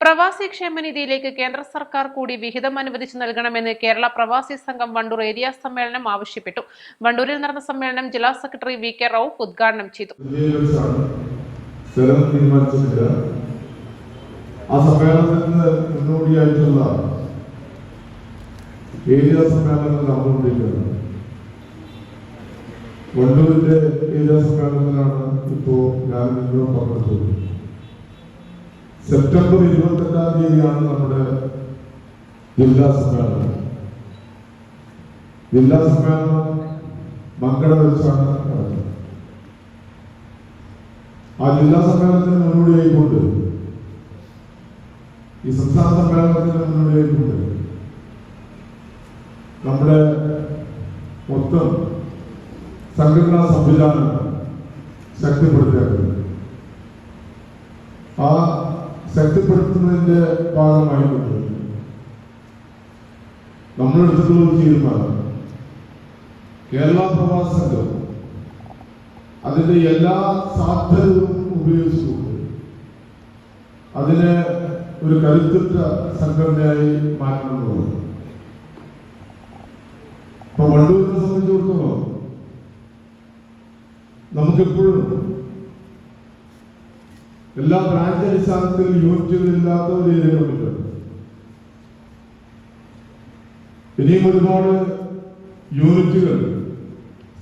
പ്രവാസി ക്ഷേമനിധിയിലേക്ക് കേന്ദ്ര സർക്കാർ കൂടി വിഹിതം അനുവദിച്ചു നൽകണമെന്ന് കേരള പ്രവാസി സംഘം വണ്ടൂർ ഏരിയ സമ്മേളനം ആവശ്യപ്പെട്ടു. വണ്ടൂരിൽ നടന്ന സമ്മേളനം ജില്ലാ സെക്രട്ടറി വി കെ റൌഫ് ഉദ്ഘാടനം ചെയ്തു. ആ സമ്മേളനത്തിന് മുന്നോടിയായിട്ടുള്ള ഏരിയ സമ്മേളനം നടന്നുകൊണ്ടിരിക്കുന്നത് വണ്ടൂരിന്റെ ഏരിയ സമ്മേളനത്തിലാണ് ഇപ്പോ ഞാൻ നിങ്ങളോട് പങ്കെടുത്തത് സെപ്റ്റംബർ ഇരുപത്തെട്ടാം തീയതിയാണ് നമ്മുടെ ജില്ലാ സമ്മേളനം. ജില്ലാ സമ്മേളനം മങ്കട വെച്ചാണ് നടക്കുന്നത് ആ ജില്ലാ സമ്മേളനത്തിന് മുന്നോടിയായിക്കൊണ്ട് ഈ സംസ്ഥാന സമ്മേളനത്തിന് മുന്നോടിയായിക്കൊണ്ട് നമ്മുടെ മൊത്തം സംഘടനാ സംവിധാനം ശക്തിപ്പെടുത്തേണ്ടത് ആ ശക്തിപ്പെടുത്തുന്നതിന്റെ ഭാഗമായി നമ്മൾ എടുത്തിട്ടുള്ള ഒരു തീരുമാനം. കേരള പ്രവാസ സംഘം അതിന്റെ എല്ലാ സാധ്യതകളും ഉപയോഗിച്ചുകൊണ്ട് അതിനെ ഒരു കരുത്തുറ്റ സംഘടനയായി മാറ്റണമെന്നുള്ളത്. ഇപ്പൊ വണ്ടൂരിനെ സംബന്ധിച്ചിടത്തോളം നമുക്കെപ്പോഴും എല്ലാ ബ്രാഞ്ച് അടിസ്ഥാനത്തിൽ യൂണിറ്റുകളില്ലാത്ത ഒരു ഏരിയ കമ്മിറ്റുണ്ട് ഇനിയും ഒരുപാട് യൂണിറ്റുകൾ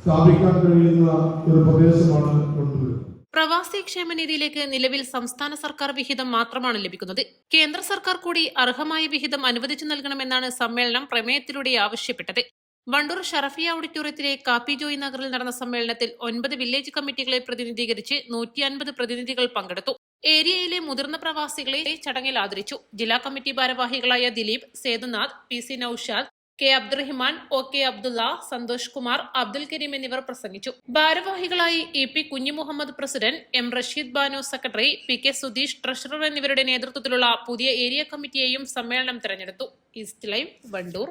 സ്ഥാപിക്കാൻ കഴിയുന്ന ഒരു പ്രദേശമാണ് പ്രവാസി പ്രവാസി ക്ഷേമനിധിയിലേക്ക് നിലവിൽ സംസ്ഥാന സർക്കാർ വിഹിതം മാത്രമാണ് ലഭിക്കുന്നത്. കേന്ദ്ര സർക്കാർ കൂടി അർഹമായ വിഹിതം അനുവദിച്ചു നൽകണമെന്നാണ് സമ്മേളനം പ്രമേയത്തിലൂടെ ആവശ്യപ്പെട്ടത്. വണ്ടൂർ ഷറഫിയ ഓഡിറ്റോറിയത്തിലെ കാപ്പി ജോയി നഗറിൽ നടന്ന സമ്മേളനത്തിൽ ഒൻപത് വില്ലേജ് കമ്മിറ്റികളെ പ്രതിനിധീകരിച്ച് നൂറ്റി അൻപത് പ്രതിനിധികൾ പങ്കെടുത്തു. ഏരിയയിലെ മുതിർന്ന പ്രവാസികളെ ചടങ്ങിൽ ആദരിച്ചു. ജില്ലാ കമ്മിറ്റി ഭാരവാഹികളായ Dileep Sethunath P C Noushad K Abdurahiman O K Abdulla Santhosh Kumar Abdul Kareem എന്നിവർ പ്രസംഗിച്ചു. ഭാരവാഹികളായി E P Kunjimuhammad president M Rasheed Banu secretary P K Sudheesh treasurer എന്നിവരുടെ നേതൃത്വത്തിലുള്ള പുതിയ ഏരിയ കമ്മിറ്റിയെയും സമ്മേളനം തെരഞ്ഞെടുത്തു. East Live Wandoor.